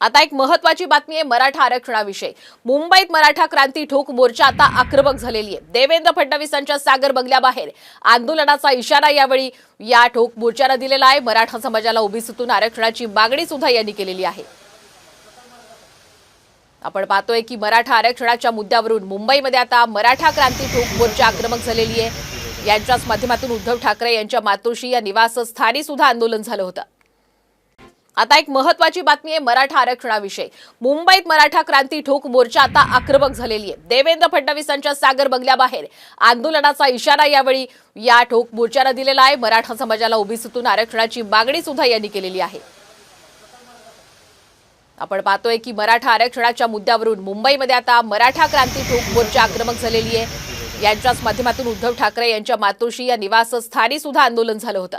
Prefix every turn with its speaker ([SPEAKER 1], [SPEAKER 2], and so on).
[SPEAKER 1] आता एक महत्वाची बातमी आहे मराठा आरक्षणाविषयी. मुंबईत मराठा क्रांती ठोक मोर्चा आता आक्रमक झालेली आहे. देवेंद्र फडणवीसांच्या सागर बंगल्याबाहेर आंदोलनाचा इशारा यावेळी या ठोक मोर्चाला दिलेला आहे. मराठा समाजाला ओबीसीतून आरक्षणाची मागणी सुद्धा यांनी केलेली आहे. आपण पाहतोय की मराठा आरक्षणाच्या मुद्द्यावरून मुंबईमध्ये आता मराठा क्रांती ठोक मोर्चा आक्रमक झालेली आहे. यांच्याच माध्यमातून उद्धव ठाकरे यांच्या मातोश्री या निवासस्थानी सुद्धा आंदोलन झालं होतं. आता एक महत्वाची बातमी आहे मराठा आरक्षणाविषयी. मुंबईत मराठा क्रांती ठोक मोर्चा आता आक्रमक झालेली आहे. देवेंद्र फडणवीसांच्या सागर बंगल्याबाहेर आंदोलनाचा इशारा यावेळी या ठोक मोर्चाला दिलेला आहे. मराठा समाजाला ओबीसीतून आरक्षणाची मागणी सुद्धा यांनी केलेली आहे. आपण पाहतोय की मराठा आरक्षणाच्या मुद्द्यावरून मुंबईमध्ये आता मराठा क्रांती ठोक मोर्चा आक्रमक झालेली आहे. यांच्याच माध्यमातून उद्धव ठाकरे यांच्या मातोश्री या निवासस्थानी सुद्धा आंदोलन झालं होतं.